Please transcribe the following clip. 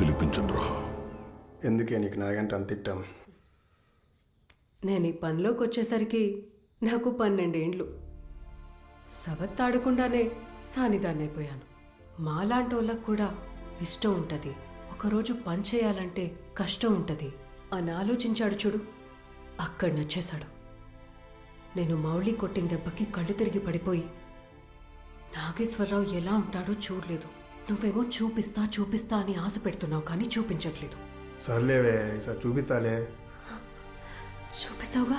పిలిపించండి రా ఎందుకే నీకు నాగంటే అంత ఇట్టాం నేను ఈ పనిలోకి వచ్చేసరికి నాకు పన్నెండేండ్లు. సవత్తాడకుండానే సానిదాన్నైపోయాను మాలాంటి వాళ్ళకు కూడా ఇష్టం ఉంటుంది. ఒకరోజు పని చేయాలంటే కష్టం ఉంటుంది అని ఆలోచించాడు చూడు. అక్కడ నచ్చేశాడు. నేను మౌళి కొట్టిన దెబ్బకి కళ్ళు తిరిగి పడిపోయి నాగేశ్వరరావు ఎలా ఉంటాడో చూడలేదు. నువ్వేమో చూపిస్తా చూపిస్తా అని ఆశ పెడుతున్నావు కానీ చూపించట్లేదు. సర్లేవే ఈసారి చూపిస్తాలే. చూపిస్తావుగా.